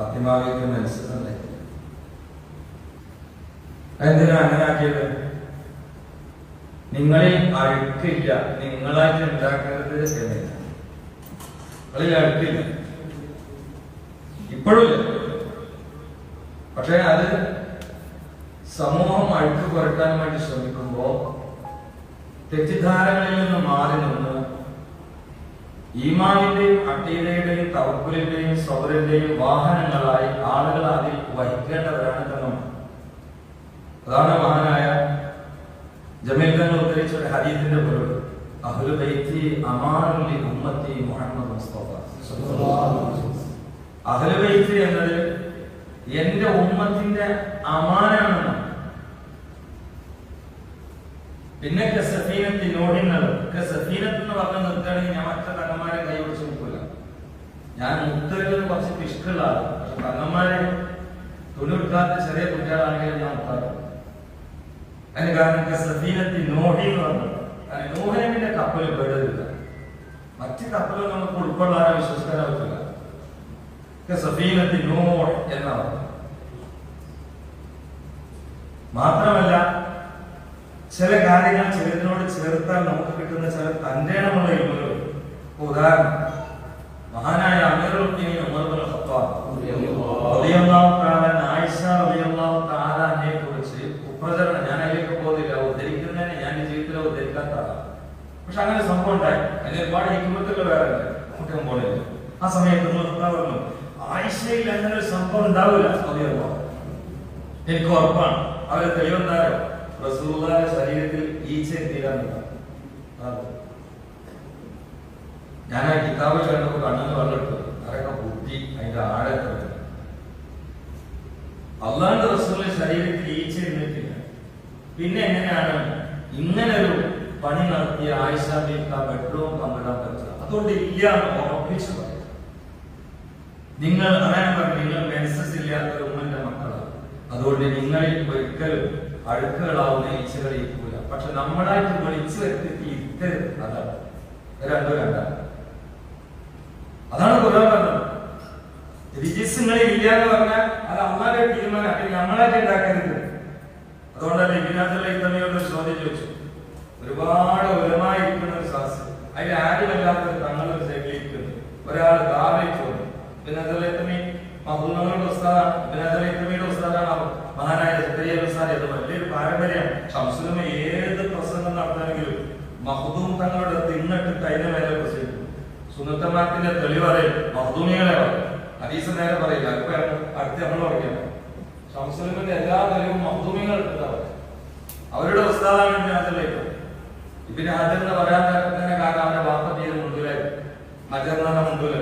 ഫാത്തിമാവിക്ക് മനസ്സിലല്ലേ എന്തിനാ അങ്ങനെ ആക്കിയത് നിങ്ങളിൽ അഴുക്കില്ല. നിങ്ങളായിട്ട് ഉണ്ടാക്കരുത് എന്നില്ല. നിങ്ങളിൽ അഴുക്കില്ല. ഇപ്പോഴും ഇല്ല പക്ഷെ അത് സമൂഹം അഴുക്ക് കുറയ്ക്കാൻ വേണ്ടി ശ്രമിക്കുമ്പോ തെറ്റിദ്ധാരകളിൽ നിന്ന് മാറി നിന്ന് ഈമാനിന്റെയും അട്ടീലയുടെയും തവക്കുലിന്റെയും സൗരന്റെയും വാഹനങ്ങളായി ആളുകൾ അതിൽ വഹിക്കേണ്ടവരാണ് തങ്ങൾ അതാണ് മഹാനായ ജമീൽ തങ്ങൾ ഉദ്ധരിച്ച ഒരു ഹരീത്തിന്റെ പൊരുൾ. അഹ്ലു ബൈത്തി അമാനുലി ഉമ്മത്തി മുഹമ്മദ് മുസ്തഫ. അഹ്ലു ബൈത്തി എന്നത് എന്റെ ഉമ്മത്തിന്റെ അമാനാണെന്ന്. പിന്നെ കസഫീനത്തിനോടിന്നത് സഫീനത്തെന്ന് പറഞ്ഞ നിർത്തുകയാണെങ്കിൽ ഞാൻ മറ്റേ തങ്ങന്മാരെ കൈ പിടിച്ച് നോക്കൂല ഞാൻ മുത്തലും കുറച്ച് പിഷ്കുള്ള പക്ഷെ തങ്ങന്മാരെ തുണി എടുക്കാത്ത ചെറിയ കുട്ടികളാണെങ്കിലും ഞാൻ മുത്താറുണ്ട് അതിന് കാരണം കസഫീനത്തി നോഹി എന്ന് പറഞ്ഞു കാരണം കപ്പൽ പെടരുത് മറ്റ് കപ്പലുകൾ നമുക്ക് ഉൾക്കൊള്ളാനോ വിശ്വസിക്കാനോ പറ്റില്ല. കസഫീനത്തി നോഹ് എന്നാണ് മാത്രമല്ല ചില കാര്യങ്ങൾ ചിലതിനോട് ചേർത്താൽ നമുക്ക് കിട്ടുന്ന ചില തന്റേണമുള്ള ഇൽമുകൾ. ഉദാഹരണം മഹാനായ കുറിച്ച് കുപ്രചരണം ഞാൻ പോകുന്നില്ല. ഉദ്ധരിക്കുന്നതിനെ ഞാൻ ജീവിതത്തിലോ ഉദ്ധരിക്കാത്ത പക്ഷെ അങ്ങനെ സംഭവം ഉണ്ടായി. അതിന് ഒരുപാട് വേറെ കുട്ടിയും ആ സമയത്ത് പറഞ്ഞു ആയിഷയിൽ അങ്ങനെ ഒരു സംഭവം ഉണ്ടാവില്ല. എനിക്ക് ഉറപ്പാണ്. അവരെ തെളിവെന്താരോ റസൂലുള്ളാഹിന്റെ ശരീരത്തിൽ ഈച്ച തീരാനില്ല ഞാൻ ആ കിതാബ് കണ്ടപ്പോ കണ്ണെന്ന് പറഞ്ഞിട്ട് അതൊക്കെ ബുദ്ധി അതിന്റെ ആഴത്തിൽ അള്ളാണ്ട് റസൂലിന്റെ ശരീരത്തിൽ ഈച്ച എന്നിട്ടില്ല. പിന്നെ എങ്ങനെയാണ്? ഇങ്ങനെ ഒരു പണി നടത്തിയ ആയിഷ ബെഡ്റൂം പങ്കിടാൻ പറ്റുക അതുകൊണ്ട് ഇല്ല എന്ന് പറയും നിങ്ങൾ അങ്ങനെ പറഞ്ഞു നിങ്ങൾ മെൻസസ് ഇല്ലാത്ത ഉമ്മന്റെ മക്കളാണ്. അതുകൊണ്ട് നിങ്ങളിൽ ഒരിക്കലും അഴുക്കുകളാവുന്ന ഈച്ചകൾ ഇരിക്കൂല. പക്ഷെ നമ്മളായിട്ട് വിളിച്ചു വരുത്തി ഇത്തരം അതാണ്. രണ്ടോ രണ്ടാണ്. അതാണ് ഖുർആൻ പറഞ്ഞത്. രജിസ്ങ്ങളിൽ ഇല്ല എന്ന് പറഞ്ഞാൽ അത് അമ്മാരെ തീരുമാനം. അല്ലെങ്കിൽ നമ്മളായിട്ട് ഉണ്ടാക്കരുത്. അതുകൊണ്ടല്ലേ ഇതിനകത്തുള്ള ഇത്തമയോട് ചോദ്യം ചോദിച്ചു. ഒരുപാട് ഉരമായിരിക്കുന്ന ഒരു സാസ് അതിൽ ആരുമല്ലാത്ത തങ്ങളൊരു സൈഡിലിരിക്കുന്നു ഒരാൾ ഗാബിലേക്ക് വന്നു ഇതിനകത്തുള്ള മഹുന്നങ്ങളുടെ ഉസ്താദാണ്. പിന്നെ ഇതിനകത്തുള്ള ഉസ്താദാണ് അവർ മഹാനായ ഉസ്താദ് ഇത് വലിയൊരു പാരമ്പര്യം ഷംസുലമ ഏത് പ്രസംഗം നടത്തണമെങ്കിലും മഹദൂം തങ്ങളുടെ തിന്നിട്ട് അതിന്റെ മേലെ പ്രസംഗിക്കും. സുനത്തമാത്തിന്റെ തെളിവറിയും മഹദൂമികളെ പറയും ഹദീസ് നേരെ പറയില്ല. അപ്പൊ അടുത്ത് നമ്മൾ പറയാം ഷംസുലമിന്റെ എല്ലാ തെളിവും മഹദൂമികൾ അവരുടെ ഉസ്താദാണ് ഇതിനകത്തിലേക്ക് ഇബിന് ഹജർ എന്ന് പറയാൻ തന്നെ കാരണം അവന്റെ വാപ്പ തീരെ മുണ്ടിലെ ഹജറിന്റെ മുണ്ടിൽ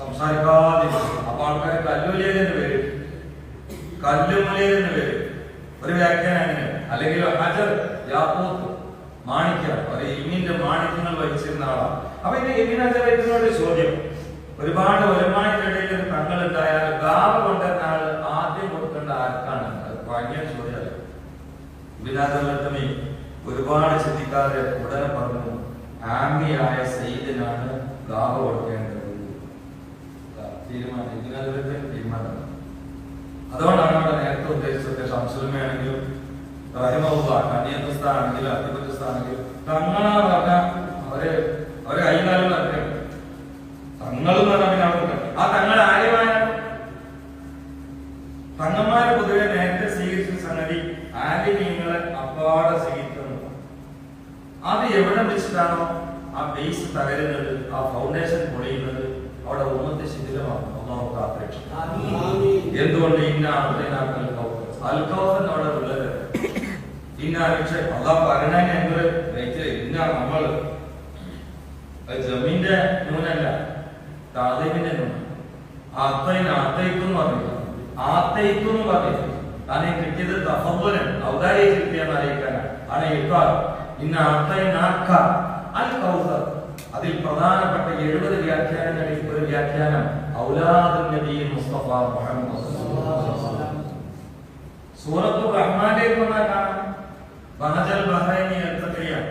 സംസാരിക്കാതെ അപ്പൊ ആൾക്കാരെ കല്ലുലിയെന്ന് പേര്. കല്ലുമലയെന്ന് പേര് ഒരു വ്യാഖ്യാനം അങ്ങനെ. അല്ലെങ്കിൽ ഹജർ യാക്കൂത്ത് മാണിക്യ. ഒരു മാണിക്യങ്ങൾ വഹിച്ചിരുന്ന ആളാണ് അപ്പൊ ഇത് എമിൻ ഹജർ ചോദ്യം. ഒരുപാട് വരുമാനത്തിനിടയിൽ തങ്ങൾ ഉണ്ടായാൽ ഗാവ് ആദ്യം കൊടുക്കേണ്ട ആർക്കാണ്? ഭയങ്കര ചോദ്യമല്ല ഇബിനാഥമി ഒരുപാട് ചിന്തിക്കാതെ ഉടനെ പറഞ്ഞു ആമിയായ സയ്യിദിനാണ് ഗാവ് കൊടുക്കേണ്ടത്. തീരുമാനം. ഇതിനകത്ത് തീരുമാനം. അതുകൊണ്ടാണ് അവിടെ നേരത്തെ ഉദ്ദേശിച്ചത് ഷംസുലമയാണെങ്കിലും റഹിമുള്ള കന്യാസ്താണെങ്കിലും അധിപത്യസ്ഥാണെങ്കിലും തങ്ങളാന്ന് പറഞ്ഞാൽ അവർ അവരെ കൈകാലം നടക്കണം തങ്ങൾ എന്ന് പറഞ്ഞാൽ പിന്നെ അവിടെ ആ തങ്ങൾ ആര്യമായ തങ്ങന്മാരെ പൊതുവെ നേരത്തെ സ്വീകരിച്ച സംഗതി ആര്യ ആര്യമീങ്ങളെ അപ്പാടെ സ്വീകരിക്കുന്നു അത് എവിടെ വെച്ചിട്ടാണോ ആ ബേസ് തകരുന്നത്? ആ ഫൗണ്ടേഷൻ പൊളിയുന്നത് അവിടെ ഉമ്മത്തെ ശിഥിലമാണ് ഒന്നാമത്തെ കാത്തേക്ഷ എന്തുകൊണ്ട് ഇന്ന അർദ്ധനാക്കൽ അൽക്കൗഫൻ അവിടെ ഉള്ളത് ഇന്ന പക്ഷെ പറയണ എന്തൊരു വെയിറ്റ് ഇന്ന നമ്മൾ ജമീന്റെ നൂനല്ല താതീമിന്റെ നൂന. ആത്തൈന് ആത്തയിക്കും എന്ന് പറഞ്ഞില്ല ആത്തയിക്കും എന്ന് പറഞ്ഞില്ല കാരണം കിട്ടിയത് തഫബുലൻ ഔദാര്യ കിട്ടിയെന്ന് അറിയിക്കാനാണ് ആണ് ഇക്കാൽ ഇന്ന ആത്തൈനാക്ക അൽ കൗസർ അതിൽ പ്രധാനപ്പെട്ട എഴുപത് വ്യാഖ്യാനങ്ങളിൽ ഒരു വ്യാഖ്യാനം ഔലാദുൽ നബി മുസ്തഫ മുഹമ്മദ്. സൂറത്തു വന്നാൽ കാണാം. ബഹജൽ ബഹ്റൈനി എടുത്തയാണ്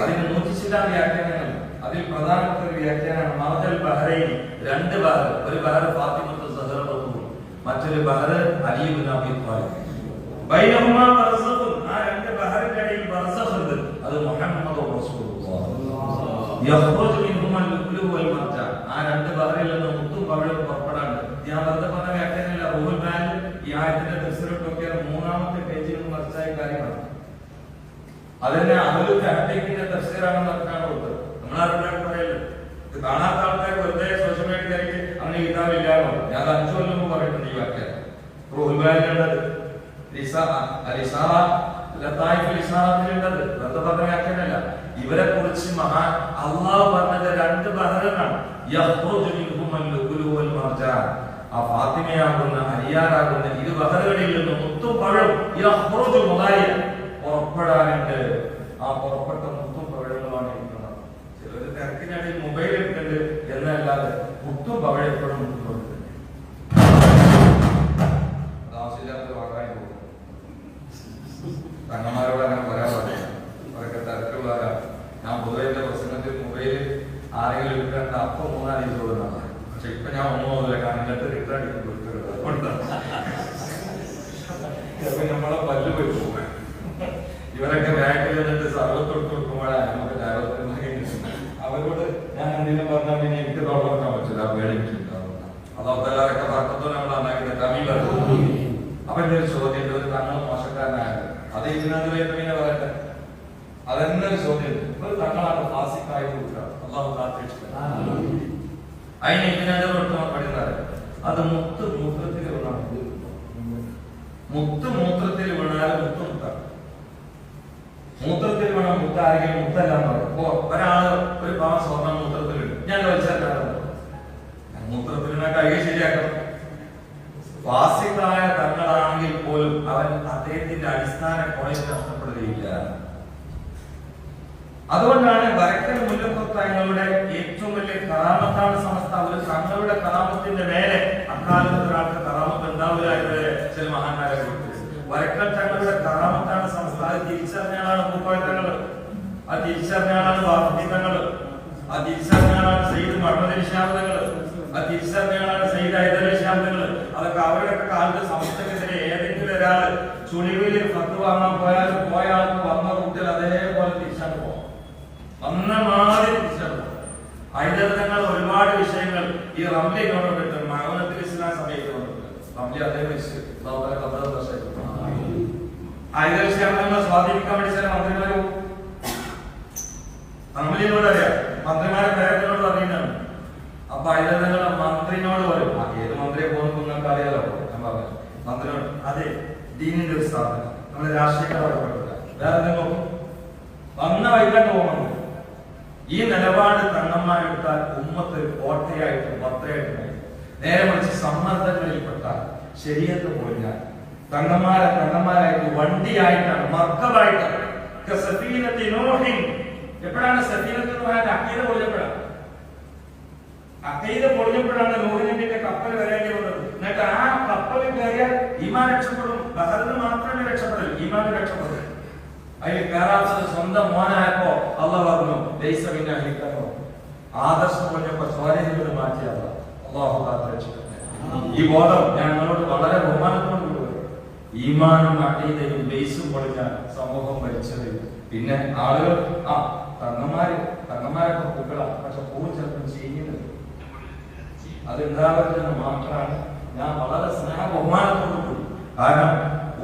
അതിന് നൂറ്റി ചില്ലാൻ വ്യാഖ്യാനങ്ങൾ. അതിൽ പ്രധാനപ്പെട്ട ഒരു വ്യാഖ്യാനമാണ് മഹജൽ ബഹ്റൈനി. രണ്ട് ബഹർ. ഒരു ബഹർ ഫാത്തിമത്ത് മറ്റൊരു ബഹർ അലിയുബിൻ നബി ബൈനഹുമാ ബർസഖുൻ ആ രണ്ട് ബഹറിന്റെ ഇടയിൽ ബർസഖ് ഉണ്ട് അത് മുഹമ്മദ് റസൂലുള്ളാഹി യഖ്റുജു അതന്നെ അമലു ഫാബ്രിക്കിന്റെ തഫ്സീറാണെന്ന് കൊടുത്തത് നമ്മളാരുടെ പറയല്ലോ? ഇത് കാണാത്ത ആൾക്കാർ വെറുതെ സോഷ്യൽ മീഡിയയിലേക്ക് അങ്ങനെ കിതാബില്ലാന്നോ ഞാൻ അഞ്ചു കൊല്ലം പറഞ്ഞിട്ടുണ്ട് ഈ വാക്യം. വ്യാഖ്യാനമല്ല. ഇവരെ കുറിച്ച് മഹാൻ അള്ളാഹു പറഞ്ഞത് രണ്ട് മർജാൻ ആ ഫാത്തിമയാകുന്ന അരിയാറാകുന്ന ഇരു ബഹറുകളിൽ നിന്ന് മുത്തും പഴം മുദാരിയ പുറപ്പെടാനുണ്ട് ആ പുറപ്പെട്ട മുത്തും പവിഴങ്ങളുമാണ് ഇരിക്കുന്നത്. ചിലർ തിരക്കിനിടയിൽ മൊബൈൽ എടുക്കുന്നുണ്ട് എന്നല്ലാതെ മുത്തും പഴം എപ്പോഴും മുത്തും ആവശ്യമില്ലാത്ത വാക്കായി പോകും തങ്ങന്മാരോട് അങ്ങനെ പറയാൻ പാടില്ല അവരൊക്കെ തിരക്കുള്ളവരാണ് ഞാൻ പൊതുവെ എന്റെ പ്രസംഗത്തിൽ മൊബൈൽ ആരെങ്കിലും എടുക്കേണ്ട അപ്പൊ മൂന്നാൽ ദിവസം കൊടുക്കുന്നതാണ് പക്ഷെ ഇപ്പൊ ഞാൻ ഒന്നോ മുതലേ കാണില്ലാത്ത റിട്ടേൺ അടിക്കും അതുകൊണ്ടാണ് ചിലപ്പോ നമ്മളെ പല്ല് പോയി പോകും ഇവരൊക്കെ ബാങ്കിൽ നിന്നിട്ട് സർവത്ത് കൊടുത്ത് കൊടുക്കുമ്പോഴാണ് നമുക്ക് ഡയറക്ടർമാരെ അവരോട് ഞാൻ എന്തെങ്കിലും പറഞ്ഞാൽ പിന്നെ എനിക്ക് തുറക്കാൻ പറ്റില്ല പേടിച്ചിട്ടുണ്ടാവും അതല്ലാതൊക്കെ തർക്കത്തോടെ നമ്മൾ നന്നാക്കി തമിഴിലാണ് അപ്പൊ എന്റെ ഒരു ചോദ്യം ഉണ്ട്. ഒരു തങ്ങൾ മോശക്കാരനായത് അത് ഇതിനകത്ത് പിന്നെ പറയട്ടെ അതെന്നെ ഒരു ചോദ്യം. ഒരു തങ്ങളാണ് ഫാസിക്കായി കൊടുക്കുക അള്ളാഹു കാത്തിരിച്ചിട്ട് അതിന് ഇതിനകത്ത് നമ്മൾ പഠിക്കുന്നത് അത് മുത്ത് മൂത്രത്തിൽ വീണാണ് മുത്ത് മൂത്രത്തിൽ വീണാൽ മുത്ത് മുത്താണ്. മൂത്രത്തിൽ വീണ മുത്ത് ആരെങ്കിലും മുത്തല്ല എന്ന് പറയും ഒരാൾ ഒരു പാവം സ്വർണം മൂത്രത്തിൽ ഞാൻ വെച്ചാൽ മൂത്രത്തിലിട കൈ ശരിയാക്കണം. ഫാസിക്കായ തങ്ങളാണെങ്കിൽ പോലും അവൻ അദ്ദേഹത്തിന്റെ അടിസ്ഥാന പോയിന്റ് നഷ്ടപ്പെടുകയില്ല. അതുകൊണ്ടാണ് വരക്കൽ മുല്ലപ്പുറത്തങ്ങളുടെ ഏറ്റവും വലിയ കറാമത്താണ് ഒരു തങ്ങളുടെ കറാമത്തിന്റെ മേലെ അക്കാലത്ത് ഒരാൾക്ക് കറാമത്ത് ഉണ്ടാവില്ല എന്ന് ചില മഹാന്മാരെ കൊടുത്തു വരക്കൽ തങ്ങളുടെ കറാമത്താണ് സമസ്ത. അത് തിരിച്ചറിഞ്ഞാണ് പൂക്കോഴത്തങ്ങൾ അത് തിരിച്ചറിഞ്ഞാണ് വാർദ്ധിതങ്ങൾ അത് തിരിച്ചറിഞ്ഞാണ് സെയ്ത് മഠനിശാന്തങ്ങൾ അത് തിരിച്ചറിഞ്ഞാണ് സെയ്ത് ഹൈദരശാബുകൾ അതൊക്കെ അവരുടെ കാലത്ത് സമസ്തക്കെതിരെ ഏതെങ്കിലും ഒരാൾ ചുളിവിൽ പത്ത് വാങ്ങാൻ പോയാൽ പോയ വന്ന കുട്ടികൾ അതേപോലെ വന്ന തിരിച്ചറിഞ്ഞു തിരിച്ചാണ് ഒരുപാട് വിഷയങ്ങൾ ഈ റംലി ഗവൺമെന്റ് മകനത്തിൽ ഇസ്ലാം സമയത്ത് റംലി അതേ മരിച്ചു. ഹൈദർ ഹൈദരശാബുകളെ സ്വാധീനിക്കാൻ വേണ്ടി ചില മന്ത്രിമാരും റംലിനോട് അറിയാം. മന്ത്രിമാരെ പേരത്തിനോട് അറിയുന്നതാണ്. അപ്പൊ ഹൈദരതങ്ങളെ മന്ത്രിനോട് പറയും. ഏത് മന്ത്രിയെ പോകുന്ന നിങ്ങൾക്ക് അറിയാലോ? ഞാൻ പറഞ്ഞു അതെ ദീനിന്റെ ഒരു സ്ഥാപനം. നമ്മുടെ രാഷ്ട്രീയക്കാരെ വേറെ എന്തെങ്കിലും വന്ന വൈകിട്ട് പോകുന്നു ഈ നിലപാട് തങ്ങന്മാരെടുത്താൽ ഉമ്മത്ത് കോട്ടയായിട്ടും ഭദ്രയായിട്ട് നേരെ മറിച്ച് സമ്മർദ്ദങ്ങളിൽപ്പെട്ടാൽ ശരിയെന്ന് പോയാൽ തങ്ങന്മാരെ തങ്ങന്മാരായിട്ട് വണ്ടിയായിട്ടാണ് മർക്കബായിട്ടാണ്. എപ്പോഴാണ് സഫീനത്ത് നോഹാന്റെ അക്കീത പൊളിഞ്ഞപ്പോഴാണ് അക്കീത പൊളിഞ്ഞപ്പോഴാണ് നോഹിന്റെ കപ്പൽ വരേണ്ടി വന്നത് എന്നിട്ട് ആ കപ്പലിൽ കയറിയാൽ ഈമാൻ രക്ഷപ്പെടും ബഹറിന് മാത്രമേ രക്ഷപ്പെടൂ ഈമാൻ രക്ഷപ്പെടും. അതിൽ കയറാത്തത് സ്വന്തം മോനായപ്പോ അല്ല പറഞ്ഞു ലൈസ അഹിക്കറോ ആദർശം പറഞ്ഞപ്പോ സ്വാധീനങ്ങൾ മാറ്റിയല്ല. ഈ ബോധം ഞാൻ നിങ്ങളോട് വളരെ ബഹുമാനത്തോട് ഈമാനും അടീതയും ബേസും പൊളിഞ്ഞ സമൂഹം ഭരിച്ചത് പിന്നെ ആളുകൾ ആ തങ്ങന്മാര് തങ്ങന്മാരൊക്കെ പൂക്കളാ. പക്ഷെ പൂ ചിലപ്പോൾ ചെയ്യുന്നത് അത് മാത്രമാണ് ഞാൻ വളരെ സ്നേഹ ബഹുമാനത്തോടു കൂടി. കാരണം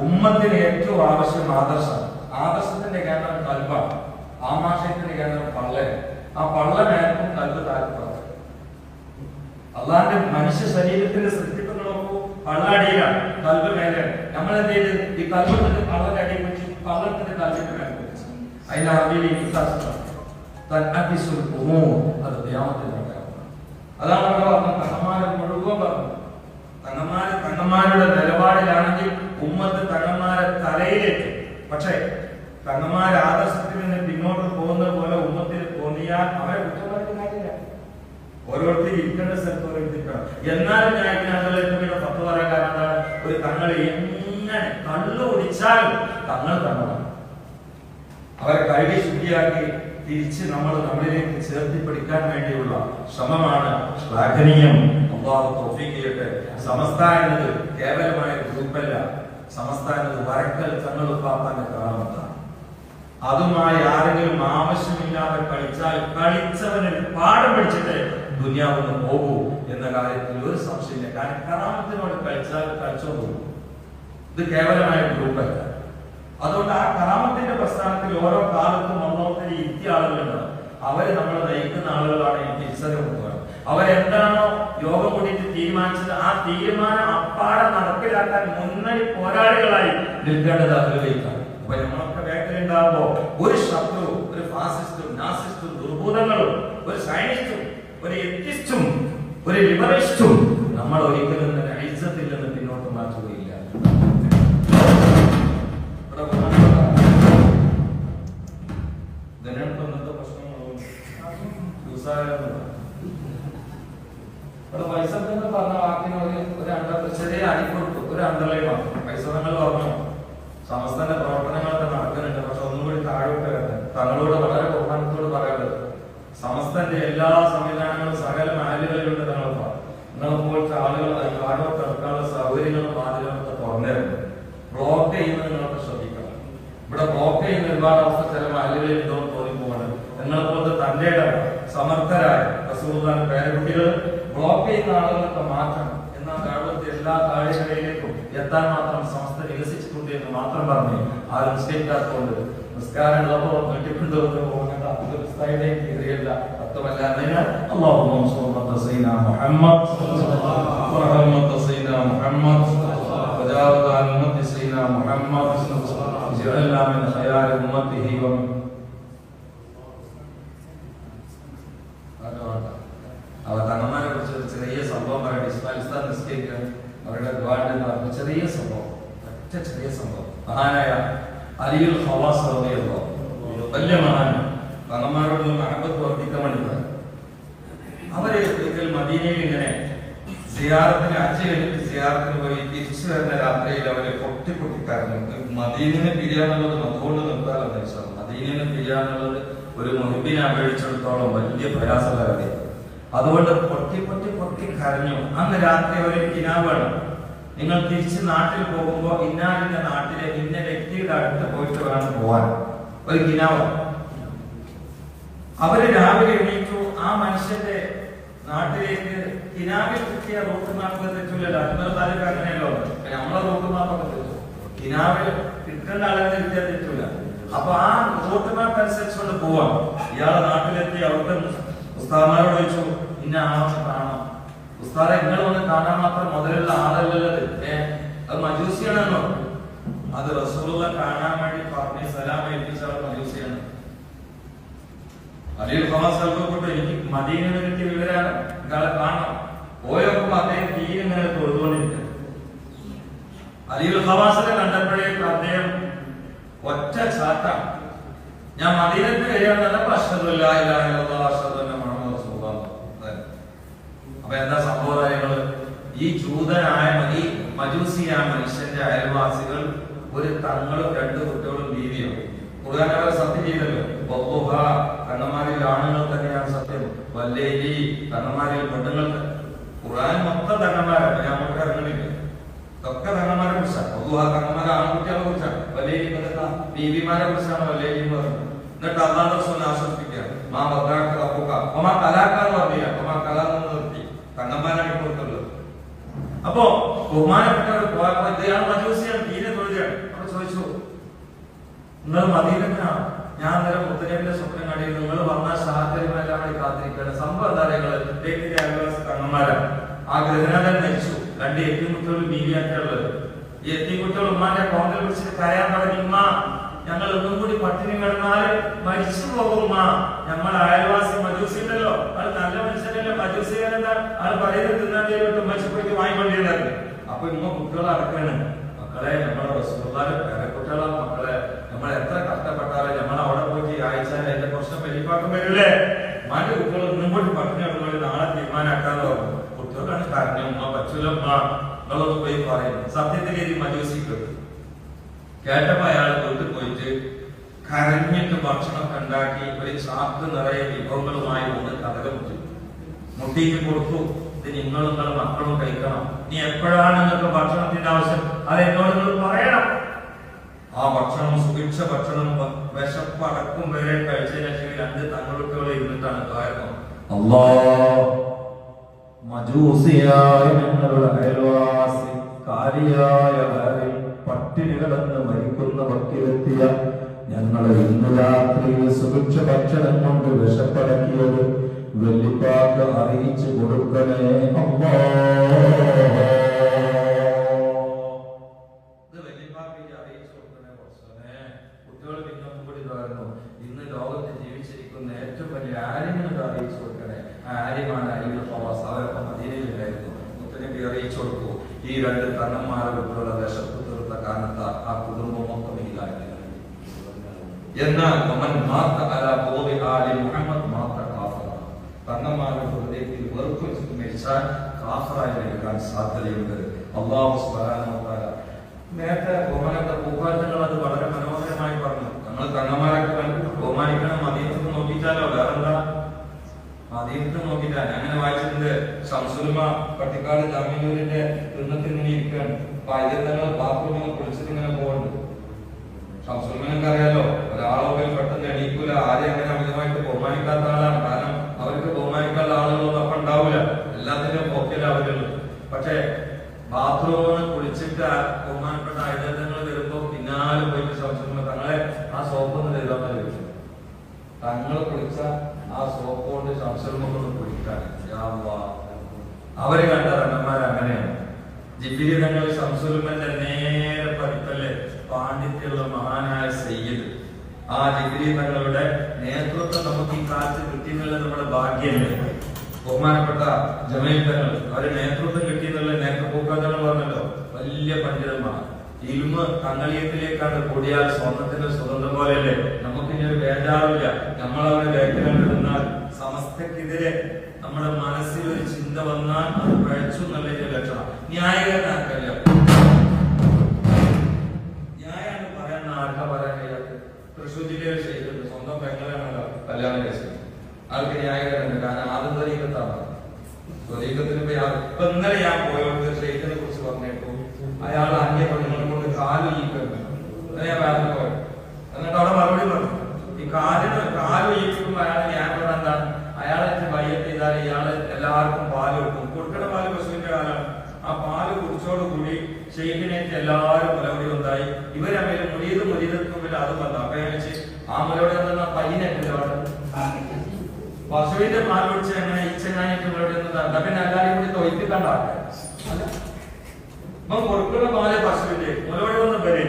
ഉമ്മത്തിന് ഏറ്റവും ആവശ്യം ആദർശം ആദർശത്തിന്റെ കേന്ദ്രം കൽബാണ് ആമാശയത്തിന്റെ കേന്ദ്രം പള്ളൻ. ആ പള്ളനായിരുന്നു കൽബ് താല്പര്യം അള്ളാന്റെ മനുഷ്യ ശരീരത്തിന്റെ സൃഷ്ടിപ്പ് നോക്കൂ പള്ളടിയിലാണ് കൽബ് മേലെയാണ്. നമ്മൾ എന്ത് ചെയ്ത്? ഈ പള്ളന്റെ അടിയിൽ പള്ളത്തിന്റെ കൽബിന്റെ മേലെ വെച്ചു. അതിന്റെ ഉമൂർ അത് അടയാളമാണ് അതാണ് പറഞ്ഞ തങ്ങന്മാരെ മുഴുവൻ പറഞ്ഞു. തങ്ങന്മാരെ തങ്ങന്മാരുടെ നിലപാടിലാണെങ്കിൽ ഉമ്മത്ത് തങ്ങന്മാരെ തലയിലേക്ക്. പക്ഷേ തങ്ങന്മാരെ ആദർശത്തിൽ നിന്ന് പിന്നോട്ട് പോകുന്നത് പോലെ ഉമ്മത്തിൽ തോന്നിയാൽ അവരെ കുറ്റം ഓരോരുത്തർ ഇരിക്കേണ്ട സ്ഥലത്ത് ഓരോരുത്തരും എന്നാലും ഞാൻ പത്ത് പറയാൻ കാരണം എന്താണ്? ഒരു തങ്ങൾ എങ്ങനെ കള്ളു ഒടിച്ചാൽ തങ്ങൾ തങ്ങളാണ്. അവരെ കഴുകി ശുദ്ധിയാക്കി തിരിച്ച് നമ്മൾ നമ്മളിലേക്ക് ചേർത്തി പിടിക്കാൻ വേണ്ടിയുള്ള ശ്രമമാണ് ശ്ലാഘനീയം. അള്ളാഹു ചെയ്യട്ടെ. സമസ്ത എന്നത് കേവലമായ ഗ്രൂപ്പല്ല. സമസ്ത എന്നത് വരക്കൽ തങ്ങൾ തങ്ങളുപ്പാപ്പാന്റെ കാണുന്നതാണ്. അതുമായി ആരെങ്കിലും ആവശ്യമില്ലാതെ കളിച്ചാൽ കളിച്ചവന് പാഠം പഠിച്ചിട്ട് ദുനിയാവെന്ന് പോകൂ എന്ന കാര്യത്തിൽ ഒരു സംശയമില്ല. കാരണം കറാമത്തിനോട് കളിച്ചാൽ കളിച്ചോ പോകും. ഇത് കേവലമായ ഗ്രൂപ്പല്ല. അതുകൊണ്ട് ആ കറാമത്തിന്റെ പ്രസ്ഥാനത്തിൽ ഓരോ കാലത്തും ഒന്നോത്തിരി ഇന്ത്യ ആളുകളുണ്ടാവും. അവർ നമ്മൾ നയിക്കുന്ന ആളുകളാണ് ഈ തിരിച്ചറിവുള്ളത് അവരെന്താണോ യോഗം കൂടിയിട്ട് തീരുമാനിച്ചത് ആ തീരുമാനം അപ്പാടെ നടപ്പിലാക്കാൻ മുന്നണി പോരാളികളായി നിൽക്കേണ്ടത് അതിലേക്കാണ് അപ്പൊ നമ്മളൊക്കെ ബാക്കിലുണ്ടാകുമ്പോ ഒരു ശത്രു ഒരു ഫാസിസ്റ്റും നാസിസ്റ്റും ദുർബോധങ്ങളും ഒരു സയനിസ്റ്റും ഒരു എത്തിസ്റ്റും ഒരു ലിബറലിസ്റ്റും നമ്മൾ ഒരിക്കലും തന്നെ ഐസത്തിൽ പിന്നോട്ട് മാറ്റുകയില്ല പോലത്തെ തന്റെ ഇടം സമർത്ഥരായ റസൂലുള്ളാഹി പേരക്കുട്ടികൾ ബ്ലോക്ക് ചെയ്യുന്ന ആളുകളൊക്കെ മാറ്റണം എന്നാൽ കേരളത്തെ എല്ലാ താഴെക്കടയിലേക്കും എത്താൻ മാത്രം സംസ്ഥ വികസിച്ചിട്ടുണ്ട് എന്ന് മാത്രം പറഞ്ഞ് ആരും നിശ്ചയിക്കാത്തതുകൊണ്ട് നിസ്കാരം ഉള്ളപ്പോ കെട്ടിക്കൊണ്ടുവന്ന് പോകുന്നത് അത് ഉസ്താദിന്റെയും കീറിയല്ല അർത്ഥമല്ല എന്നതിനാൽ അല്ലാഹുമ്മ സ്വല്ലല്ലാഹു സയ്യിദന മുഹമ്മദ് വറഹ്മത്ത് സയ്യിദന മുഹമ്മദ് وجاوز عن أمة سيدنا محمد اجعلنا من خيار أمته ومن അവ തങ്ങന്മാരെ കുറിച്ച് ഒരു ചെറിയ സംഭവം പറയട്ടെ ഇസ്മാലിസ്ഥാൻ മിസ്റ്റേക്ക് അവരുടെ ദ്വാണ്ട് എന്ന് പറഞ്ഞ ചെറിയ സംഭവം. ഒറ്റ ചെറിയ സംഭവം. മഹാനായ അലിയുൽ ഹവാസ് വലിയ മഹാൻ തങ്ങന്മാരോട് മഹബത്ത് പറഞ്ഞു. അവർ ഒരിക്കൽ മദീനയിൽ ഇങ്ങനെ സിയാറത്തിന് അച്ഛൻ സിയാറത്തിന് പോയി തിരിച്ചു വരുന്ന രാത്രിയിൽ അവർ പൊട്ടി പൊട്ടിക്കാരുന്നു മദീനെ പിരിയാന്നുള്ളത് അതുകൊണ്ട് നിർത്താറുണ്ട് മദീനെ പിരിയാന്നുള്ളത് ഒരു മുഹിബിനെ അപേക്ഷിച്ചിടത്തോളം വലിയ പ്രയാസമുള്ള കാര്യം അതുകൊണ്ട് പൊട്ടി പൊട്ടി പൊട്ടി കരഞ്ഞു. അന്ന് രാത്രി ഒരു കിനാവാണ് നിങ്ങൾ തിരിച്ച് നാട്ടിൽ പോകുമ്പോ ഇന്നാലിന്റെ നാട്ടിലെ ഇന്ന വ്യക്തിയുടെ അടുത്ത് പോയിട്ട് വേണം പോവാൻ. ഒരു കിനാവ് അവർ രാവിലെ എണീറ്റു. ആ മനുഷ്യന്റെ നാട്ടിലേക്ക് കിനാവിൽ കിട്ടിയ റൂട്ട് മാപ്പ് തെറ്റൂലല്ലോ. അൻപത് താലൂക്ക് അങ്ങനെയല്ലോ നമ്മളെ റൂട്ട് മാപ്പൊക്കെ തെറ്റു. കിനാവിൽ കിട്ടേണ്ട ആളെ കിട്ടിയാൽ തെറ്റൂല. അപ്പൊ ആ റൂട്ട് മാപ്പ് അനുസരിച്ചുകൊണ്ട് പോവാം. ഇയാളെ നാട്ടിലെത്തി അവിടുത്തെ ഉസ്താദന്മാരോട് ചോദിച്ചു ഇന്ന ആളെ കാണാം ഉസ്താദെ നിങ്ങൾ വന്ന് കാണാൻ മാത്രം മുതലുള്ള ഏ അത് മജൂസിയാണല്ലോ അത് റസൂലുള്ള കാണാൻ വേണ്ടി പറഞ്ഞ് സലാം ഏൽപ്പിച്ച മജൂസിയാണ്. അലിൽ ഖമാസ് കൽപ്പപ്പെട്ടു എനിക്ക് മദീനെ കിട്ടിയ വിവരാണ്. ഇയാളെ കാണണം. പോയപ്പോ അദ്ദേഹം തീരെ ഇങ്ങനെ കണ്ടപ്പോഴേക്കും അദ്ദേഹം ഒറ്റ ചാട്ടം. ഞാൻ മദീനത്തിൽ കഴിയാൻ അല്ലാ ഇലാഹ ഇല്ലല്ലാഹ് അന്ന മുഹമ്മദ് റസൂലുള്ളാഹ് അതെ. അപ്പൊ എന്താ സംഭവം ഈ ജൂതനായ മതി മജൂസിയായ മനുഷ്യന്റെ അയൽവാസികൾ ഒരു തങ്ങളും രണ്ട് കുട്ടികളും ബീവിയും ഖുർആൻ അവരെ സത്യം ചെയ്തല്ലോ. ബഹുഹ കണ്ണന്മാരിൽ ആണുങ്ങൾ തന്നെയാണ് സത്യം. വല്ലേലി കണ്ണന്മാരിൽ പെണ്ണുങ്ങൾ. ഖുർആൻ മൊത്തം തങ്ങന്മാരാണ് ഞാൻ നമുക്ക് ഇറങ്ങണില്ല. ഇതൊക്കെ തങ്ങന്മാരെ കുറിച്ചാണ് ബഹുഹ കണ്ണന്മാരെ ആൺകുട്ടികളെ കുറിച്ചാണ് വല്ലേലി ബീവിമാരെ കുറിച്ചാണ് വല്ലേലി എന്ന് പറയുന്നത് എന്നിട്ട് അള്ളാഹ് ആശ്വസിപ്പിക്കുക മാ വദ്ദാക്ക റബ്ബുക ഒമാ കലാക്ക എന്ന് പറഞ്ഞില്ല ഒമാ കല എന്ന് നിർത്തി തങ്ങന്മാരാണ് കൊടുത്തുള്ളത് അപ്പോ ബഹുമാനപ്പെട്ടവർ ഞാൻ അന്നേരം മുത്തനബിന്റെ സ്വപ്നം കണ്ടി നിങ്ങൾ വന്ന ഷാഹരിമെല്ലാം കൂടി കാത്തിരിക്കുകയാണ്. സംഭവം ആ ഗൃഹനാഥൻ മരിച്ചു. രണ്ട് എത്തിമുട്ടുകൾ ബീവിയാക്കിയുള്ളത് ഈ എത്തിമുട്ടുകൾ ഉമ്മാന്റെ പിടിച്ചിട്ട് കരയാൻ ഞങ്ങൾ ഒന്നും കൂടി പട്ടിണി കിടന്നാൽ മരിച്ചു പോകും ഉമ്മ നമ്മൾ അയൽവാസി മജൂസി ആൾ പറയുന്നത് തിന്നാൻ ചെയ്തിട്ട് ഉമ്മച്ചിപ്പോയിട്ട് വാങ്ങിക്കൊണ്ടിരുന്നത് അപ്പൊ ഇമ്മ കുട്ടികളെ അടക്കാണ്. മക്കളെ നമ്മളെ റസൂലുള്ളാഹിന്റെ പേരക്കുട്ടികളാണ് മക്കളെ. നമ്മൾ എത്ര കഷ്ടപ്പെട്ടാലും നമ്മൾ അവിടെ പോയി അയച്ചാൽ എന്റെ പ്രശ്നം വലിപ്പാക്കം വരില്ലേ മറ്റു കുട്ടികൾ കൂടി പട്ടിണി കിടന്നാൽ നാളെ തീരുമാനമാക്കാന്ന് പറഞ്ഞു കുട്ടികളാണ് കാരണം ഉമ്മ പറ്റൂലമ്മ നിങ്ങളൊന്ന് പോയി പറയും. സത്യത്തിൽ ഇത് മജൂസിക്ക് കേട്ടപ്പോ അയാൾ വീട്ടിൽ പോയിട്ട് കരഞ്ഞിട്ട് ഭക്ഷണമൊക്കെ ഉണ്ടാക്കി ഒരു ചാക്ക് നിറയെ വിഭവങ്ങളുമായി ഒന്ന് കഥകം മുട്ടിക്ക് കൊടുത്തു. ഇത് നിങ്ങളും നിങ്ങളുടെ മക്കളും കഴിക്കണം. നീ എപ്പോഴാണ് നിങ്ങൾക്ക് ഭക്ഷണത്തിന്റെ ആവശ്യം? അത് എന്നോട് നിങ്ങൾ പറയണം. ആ ഭക്ഷണം സുഭിക്ഷ ഭക്ഷണം വിശപ്പടക്കും വരെ കഴിച്ചതിന് ശേഷം രണ്ട് തങ്ങളുട്ടികൾ ഇരുന്നിട്ടാണ് കാരണം അള്ളാ മജൂസിയായ ഞങ്ങളുടെ അയൽവാസി വയറിൽ പട്ടിണി കിടന്ന് മരിക്കുന്ന ഭക്തിയെത്തിയ ഞങ്ങളെ ഇന്ന് രാത്രിയിൽ സുഭിക്ഷ ഭക്ഷണം കൊണ്ട് വിശപ്പടക്കിയത് വെള്ളിപ്പാക്ക് അറിയിച്ചു കൊടുക്കണേ അമ്മോ ഇന്ന് ലോകത്ത് ജീവിച്ചിരിക്കുന്ന ഏറ്റവും വലിയ ഈ രണ്ട് എന്നാൽ മുഹമ്മദ് തങ്ങന്മാരുടെ ഹൃദയത്തിൽ വെറുപ്പ് മരിച്ചാൽ കാഫറായി എടുക്കാൻ സാധ്യതയുണ്ട്. അള്ളാഹു തആല നേരത്തെ ബഹുമാനത്തെ പൂക്കാലങ്ങൾ അത് വളരെ മനോഹരമായി പറഞ്ഞു. നമ്മൾ തങ്ങന്മാരൊക്കെ. ബഹുമാനിക്കണം മദീനത്ത് വേറെന്താ? മദീനത്ത് ഞാൻ അങ്ങനെ വായിച്ചിട്ടുണ്ട്. ഷംസുൽമ പട്ടിക്കാട് ജാമ്യൂരിന്റെ തിന്നത്തിൽ ഇങ്ങനെ ഇരിക്കുകയാണ്. അപ്പൊ ബാത്റൂമിൽ കുളിച്ചിട്ട് ഇങ്ങനെ പോകുന്നുണ്ട്. ഷംസുൽമനൊക്കെ അറിയാലോ? ഒരാളൊക്കെ പെട്ടെന്ന് എണീക്കൂല. ആരെയും അങ്ങനെ അമിതമായിട്ട് ബഹുമാനിക്കാത്ത ആളാണ്. കാരണം ബഹുമാനിക്കാനുള്ള ആളുകളൊന്നും അപ്പൊ ഉണ്ടാവില്ല എല്ലാത്തിന്റെയും പോക്കില്ല അവരുള്ളൂ പക്ഷെ ബാത്റൂമിൽ കുളിച്ചിട്ട് ബഹുമാനപ്പെട്ട ഐതങ്ങൾ വരുമ്പോ പിന്നാലെ പോയിട്ട് ഷംസുൽമ തങ്ങളെ ആ സോപ്പ് ഒന്ന് തരുമെന്ന് ചോദിച്ചു തങ്ങൾ കുളിച്ച ആ സോപ്പ് കൊണ്ട് കൊണ്ട് കുളിക്കാൻ. അവരെ കണ്ട റണ്ണന്മാർ അങ്ങനെയാണ്. ജിബിരി തങ്ങൾ ശംസുൽമന്റെ നേരെ പതിപ്പല്ലേ പാണ്ഡിത്യമുള്ള മഹാനായ സയ്യിദ്. ആ ജിബിരി തങ്ങളുടെ നേതൃത്വം നമുക്ക് ഈ കാലത്ത് കിട്ടിയെന്നുള്ളത് നമ്മുടെ ഭാഗ്യമല്ലേ ബഹുമാനപ്പെട്ട ജമയക്കാരൻ അവരെ നേതൃത്വം കിട്ടിയെന്നുള്ള നേരത്തെ പൂക്കാതങ്ങൾ പറഞ്ഞല്ലോ. വലിയ പണ്ഡിതന്മാർ. ഇരുമ തങ്ങളിയത്തിലേക്കാണ് കൂടിയാൽ സ്വർണത്തിന്റെ സ്വതന്ത്രം പോലെയല്ലേ? നമുക്ക് ഇനി ഒരു വേണ്ടാറില്ല വേഗം നിന്നാൽ സമസ്തക്കെതിരെ നമ്മുടെ മനസ്സിൽ ഒരു ചിന്ത വന്നാൽ അത് പഴച്ചു എന്നുള്ളതിന്റെ ലക്ഷണം. ന്യായീകരണമാക്കല്ല ന്യായാണ് പറയാൻ ആർക്കാ പറയാൻ കഴിയാത്ത? തൃശ്ശൂർ ജില്ലയിൽ സ്വന്തം പെങ്ങളാണല്ലോ കല്യാണം കഴിച്ചത്. ആൾക്ക് ന്യായീകരണം കാരണം ഇപ്പൊ ഇന്നലെ ഞാൻ പോയോട് ഷെയ്ഖിനെ കുറിച്ച് പറഞ്ഞപ്പോ അയാൾ അന്യ പെണ്ണുങ്ങളെ കൊണ്ട് കാൽ ഈക്കുന്നു ഞാൻ വേറെ പോയത് എന്നിട്ട് അവിടെ മറുപടി പറഞ്ഞു. ഈ കാലിന് കാൽ ഈക്കുമ്പോ അയാൾ ഞാൻ പറഞ്ഞ എന്താണ്? അയാളെ ചെയ്താൽ ഇയാൾ എല്ലാവർക്കും പാൽ കൊടുക്കും. കൊടുക്കണ പാൽ പശുവിന്റെ കാലാണ്. ആ പാൽ കുടിച്ചോടുകൂടി ഷെയ്ഖിനേറ്റ് എല്ലാവരും മുലപടി ഉണ്ടായി ഇവരമ്മയിൽ മുരീത് മുരീതത്തുമ്പിൽ അത് വന്നു. അപ്പൊ വെച്ച് ആ മുലപടി പയ്യനെ പശുവിന്റെ പാൽ കുടിച്ച് എങ്ങനെ? ഈച്ചങ്ങാനിട്ട് മുലപടി ഒന്നും പിന്നെ എല്ലാവരും കൂടി തൊയ്ത്തി കണ്ട അപ്പൊ കൊടുക്കുന്ന പാൽ പശുവിന്റെ മുലപടി ഒന്നും വരെ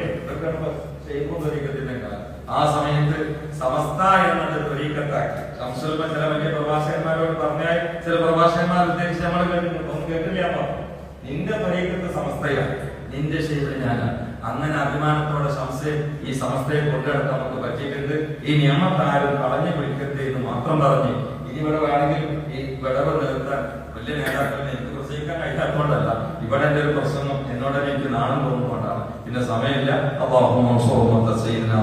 ആ സമയത്ത് സമസ്ത എന്നത് തൊരീക്കത്താക്കി സംസ്കൃതം ചില വലിയ പ്രഭാഷകന്മാരോട് പറഞ്ഞാൽ ചില പ്രഭാഷകന്മാർ ഉദ്ദേശിച്ച് നമ്മൾ കേട്ടിട്ടുണ്ട്. കേട്ടില്ല നിന്റെ തൊരീക്കത്ത് സമസ്തയാണ്. നിന്റെ ശൈലി ഞാനാണ് അങ്ങനെ അഭിമാനത്തോടെ സംശയം ഈ സമസ്തയെ കൊണ്ടുനടക്കാൻ നമുക്ക് പറ്റിയിട്ടുണ്ട്. ഈ നിയമത്താരും കളഞ്ഞു പിടിക്കരുത് എന്ന് മാത്രം പറഞ്ഞു ഇനി ഇവിടെ വേണമെങ്കിൽ നിർത്താൻ വലിയ നേതാക്കളെ എനിക്ക് പ്രസംഗിക്കാൻ കഴിയാത്തതുകൊണ്ടല്ല. ഇവിടെ എന്റെ ഒരു പ്രസംഗം എന്നോട് എനിക്ക് നാണം തോന്നുകൊണ്ടാണ് പിന്നെ സമയമില്ല. അള്ളാഹുമ്മ സ്വഹമത്ത സയ്യിദന